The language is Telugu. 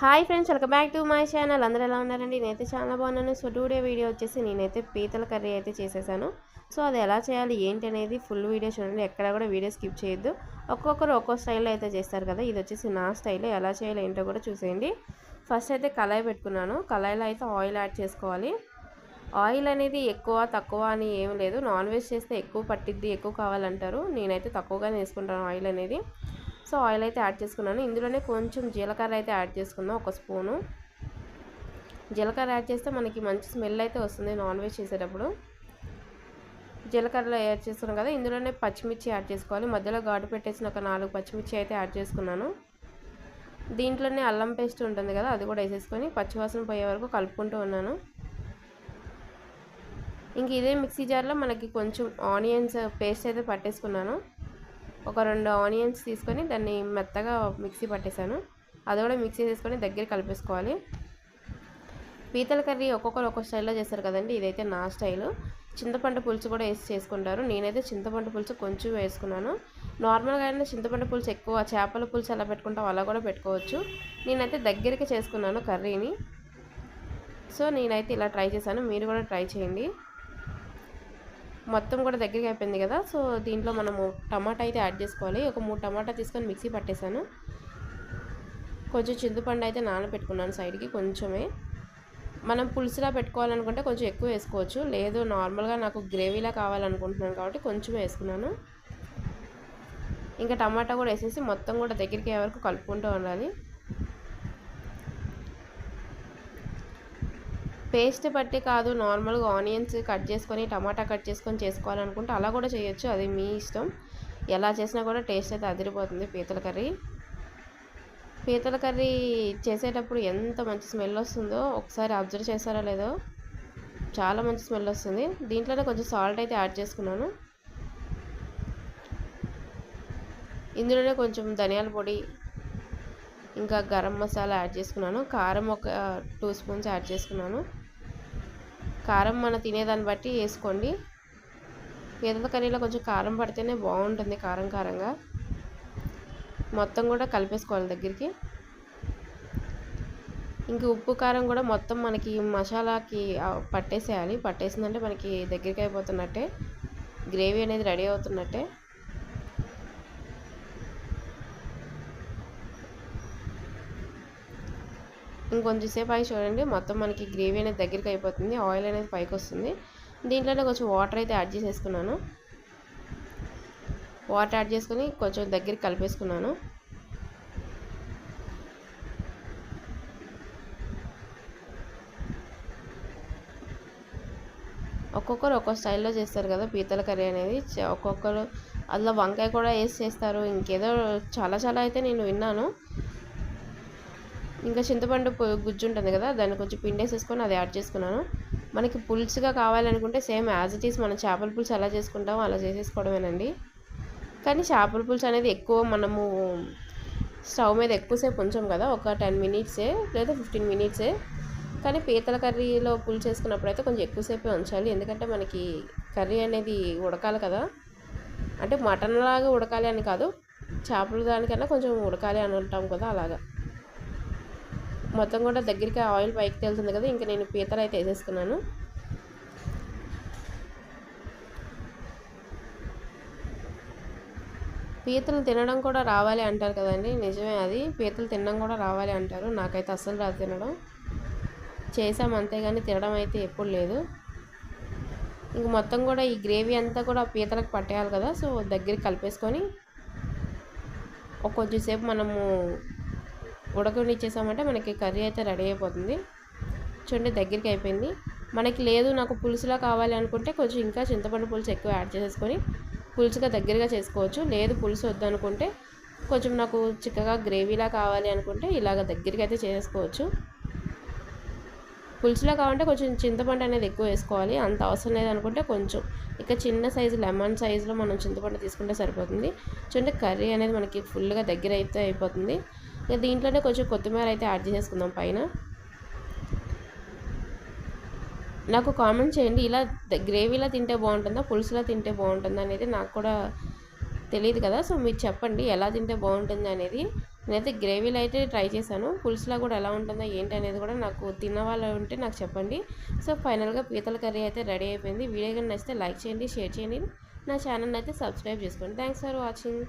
Hi friends welcome back to my channel. అందరూ ఎలా ఉన్నారండి? నేనైతే చాలా బాగున్నాను. సో టుడే వీడియో వచ్చేసి నేనైతే పీతల కర్రీ అయితే చేసేసాను. సో అది ఎలా చేయాలి ఏంటి అనేది ఫుల్ వీడియో చూడండి. ఎక్కడ కూడా వీడియో స్కిప్ చేయొద్దు. ఒక్కొక్కరు ఒక్కో స్టైల్లో అయితే చేస్తారు కదా. ఇది వచ్చేసి నా స్టైల్లో ఎలా చేయాలి ఏంటో కూడా చూసేయండి. ఫస్ట్ అయితే కళాయి పెట్టుకున్నాను. కళాయిలో అయితే ఆయిల్ యాడ్ చేసుకోవాలి. ఆయిల్ అనేది ఎక్కువ తక్కువ అని ఏం లేదు. నాన్ వెజ్ చేస్తే ఎక్కువ పట్టిద్ది ఎక్కువ కావాలంటారు. నేనైతే తక్కువగానే వేసుకుంటాను ఆయిల్ అనేది. సో ఆయిల్ అయితే యాడ్ చేసుకున్నాను. ఇందులోనే కొంచెం జీలకర్ర అయితే యాడ్ చేసుకుందాం ఒక స్పూను. జీలకర్ర యాడ్ చేస్తే మనకి మంచి స్మెల్ అయితే వస్తుంది నాన్ వెజ్ చేసేటప్పుడు. జీలకర్రలో యాడ్ చేసుకున్నాం కదా ఇందులోనే పచ్చిమిర్చి యాడ్ చేసుకోవాలి. మధ్యలో ఘాటు పెట్టేసిన ఒక నాలుగు పచ్చిమిర్చి అయితే యాడ్ చేసుకున్నాను. దీంట్లోనే అల్లం పేస్ట్ ఉంటుంది కదా అది కూడా వేసేసుకొని పచ్చివాసన పోయే వరకు కలుపుకుంటూ ఉన్నాను. ఇంక ఇదే మిక్సీ జార్లో మనకి కొంచెం ఆనియన్స్ పేస్ట్ అయితే పట్టేసుకున్నాను. ఒక రెండు ఆనియన్స్ తీసుకొని దాన్ని మెత్తగా మిక్సీ పట్టేశాను అది కూడా మిక్సీ తీసుకొని దగ్గర కలిపేసుకోవాలి. పీతల కర్రీ ఒక్కొక్కరు ఒక్కొక్క స్టైల్లో చేస్తారు కదండి ఇదైతే నా స్టైలు. చింతపండు పులుసు కూడా వేసి చేసుకుంటారు. నేనైతే చింతపండు పులుసు కొంచెం వేసుకున్నాను. నార్మల్గా అయినా చింతపండు పులుసు ఎక్కువ చేపల పులుసు ఎలా పెట్టుకుంటాం అలా కూడా పెట్టుకోవచ్చు. నేనైతే దగ్గరికి చేసుకున్నాను కర్రీని. సో నేనైతే ఇలా ట్రై చేశాను. మీరు కూడా ట్రై చేయండి. మొత్తం కూడా దగ్గరికి అయిపోయింది కదా. సో దీంట్లో మనము టమాటా అయితే యాడ్ చేసుకోవాలి. ఒక మూడు టమాటా తీసుకొని మిక్సీ పట్టేశాను. కొంచెం చింతపండు అయితే నానబెట్టుకున్నాను సైడ్కి కొంచెమే. మనం పులుసులా పెట్టుకోవాలనుకుంటే కొంచెం ఎక్కువ వేసుకోవచ్చు. లేదు నార్మల్గా నాకు గ్రేవీలా కావాలనుకుంటున్నాను కాబట్టి కొంచెం వేసుకున్నాను. ఇంకా టమాటా కూడా వేసేసి మొత్తం కూడా దగ్గరికి వరకు కలుపుకుంటూ ఉండాలి. పేస్ట్ బట్టి కాదు నార్మల్గా ఆనియన్స్ కట్ చేసుకొని టమాటా కట్ చేసుకొని చేసుకోవాలనుకుంటే అలా కూడా చేయొచ్చు. అది మీ ఇష్టం. ఎలా చేసినా కూడా టేస్ట్ అయితే అదిరిపోతుంది పీతల కర్రీ. పీతల కర్రీ చేసేటప్పుడు ఎంత మంచి స్మెల్ వస్తుందో ఒకసారి అబ్జర్వ్ చేస్తారో లేదో చాలా మంచి స్మెల్ వస్తుంది. దీంట్లోనే కొంచెం సాల్ట్ అయితే యాడ్ చేసుకున్నాను. ఇందులోనే కొంచెం ధనియాల పొడి ఇంకా గరం మసాలా యాడ్ చేసుకున్నాను. కారం ఒక టూ స్పూన్స్ యాడ్ చేసుకున్నాను. కారం మన తినేదాన్ని బట్టి వేసుకోండి. పీతల కర్రీలో కొంచెం కారం పడితేనే బాగుంటుంది కారం కారంగా. మొత్తం కూడా కలిపేసుకోవాలి దగ్గరికి. ఇంక ఉప్పు కారం కూడా మొత్తం మనకి మసాలాకి పట్టేసేయాలి. పట్టేసిందంటే మనకి దగ్గరికి అయిపోతున్నట్టే. గ్రేవీ అనేది రెడీ అవుతున్నట్టే. ఇంకొంచెం సేపు అయి చూడండి. మొత్తం మనకి గ్రేవీ అనేది దగ్గరికి అయిపోతుంది. ఆయిల్ అనేది పైకి వస్తుంది. దీంట్లోనే కొంచెం వాటర్ అయితే యాడ్ చేసేసుకున్నాను. వాటర్ యాడ్ చేసుకుని కొంచెం దగ్గరికి కలిపేసుకున్నాను. ఒక్కొక్కరు ఒక్కొక్క స్టైల్లో చేస్తారు కదా పీతల కర్రీ అనేది. ఒక్కొక్కరు అందులో వంకాయ కూడా వేసి చేస్తారు. ఇంకేదో చాలా చాలా అయితే నేను విన్నాను. ఇంకా చింతపండు గుజ్జు ఉంటుంది కదా దాన్ని కొంచెం పిండేసేసుకొని అది యాడ్ చేసుకున్నాను. మనకి పులుసుగా కావాలనుకుంటే సేమ్ యాజ్ ఇట్ ఈస్ మనం చేపల పులుసు ఎలా చేసుకుంటామో అలా చేసేసుకోవడమేనండి. కానీ చేపల పులుసు అనేది ఎక్కువ మనము స్టవ్ మీద ఎక్కువసేపు ఉంచాం కదా ఒక టెన్ మినిట్సే లేదా ఫిఫ్టీన్ మినిట్సే. కానీ పీతల కర్రీలో పులుసు వేసుకున్నప్పుడు అయితే కొంచెం ఎక్కువసేపే ఉంచాలి. ఎందుకంటే మనకి కర్రీ అనేది ఉడకాలి కదా. అంటే మటన్ లాగా ఉడకాలి అని కాదు చేపల దానికన్నా కొంచెం ఉడకాలి అని ఉంటాం కదా అలాగా. మొత్తం కూడా దగ్గరికి ఆయిల్ పైకి తెలుతుంది కదా ఇంకా నేను పీతలు అయితే వేసేసుకున్నాను. పీతలు తినడం కూడా రావాలి అంటారు కదండి నిజమే అది. పీతలు తినడం కూడా రావాలి అంటారు నాకైతే అస్సలు రాదు తినడం. చేసాం అంతేగాని తినడం అయితే ఎప్పుడు లేదు. ఇంక మొత్తం కూడా ఈ గ్రేవీ అంతా కూడా పీతలకు పట్టేయాలి కదా సో దగ్గరికి కలిపేసుకొని ఒక కొంచెం సేపు మనము ఉడకనిచ్చేసామంటే మనకి కర్రీ అయితే రెడీ అయిపోతుంది. చూడండి దగ్గరికి అయిపోయింది. మనకి లేదు నాకు పులుసులా కావాలి అనుకుంటే కొంచెం ఇంకా చింతపండు పులుసు ఎక్కువ యాడ్ చేసేసుకొని పులుసుగా దగ్గరగా చేసుకోవచ్చు. లేదు పులుసు వద్దనుకుంటే కొంచెం నాకు చిక్కగా గ్రేవీలా కావాలి అనుకుంటే ఇలాగ దగ్గరికి అయితే చేసుకోవచ్చు. పులుసులో కావాలంటే కొంచెం చింతపండు అనేది ఎక్కువ వేసుకోవాలి. అంత అవసరం లేదనుకుంటే కొంచెం. ఇక చిన్న సైజు లెమన్ సైజులో మనం చింతపండు తీసుకుంటే సరిపోతుంది. చూడండి కర్రీ అనేది మనకి ఫుల్గా దగ్గర అయితే అయిపోతుంది. ఇక దీంట్లోనే కొంచెం కొత్తిమీర అయితే యాడ్ చేసేసుకుందాం పైన. నాకు కామెంట్ చేయండి ఇలా గ్రేవీలా తింటే బాగుంటుందా పులుసులా తింటే బాగుంటుందా అనేది నాకు కూడా తెలియదు కదా. సో మీరు చెప్పండి ఎలా తింటే బాగుంటుంది అనేది. నేనైతే గ్రేవీలో అయితే ట్రై చేశాను పులుసులో కూడా ఎలా ఉంటుందో ఏంటి అనేది కూడా నాకు తిన్న వాళ్ళు ఉంటే నాకు చెప్పండి. సో ఫైనల్గా పీతల కర్రీ అయితే రెడీ అయిపోయింది. వీడియో కానీ నచ్చితే లైక్ చేయండి షేర్ చేయండి. నా ఛానల్ అయితే సబ్స్క్రైబ్ చేసుకోండి. Thanks for watching.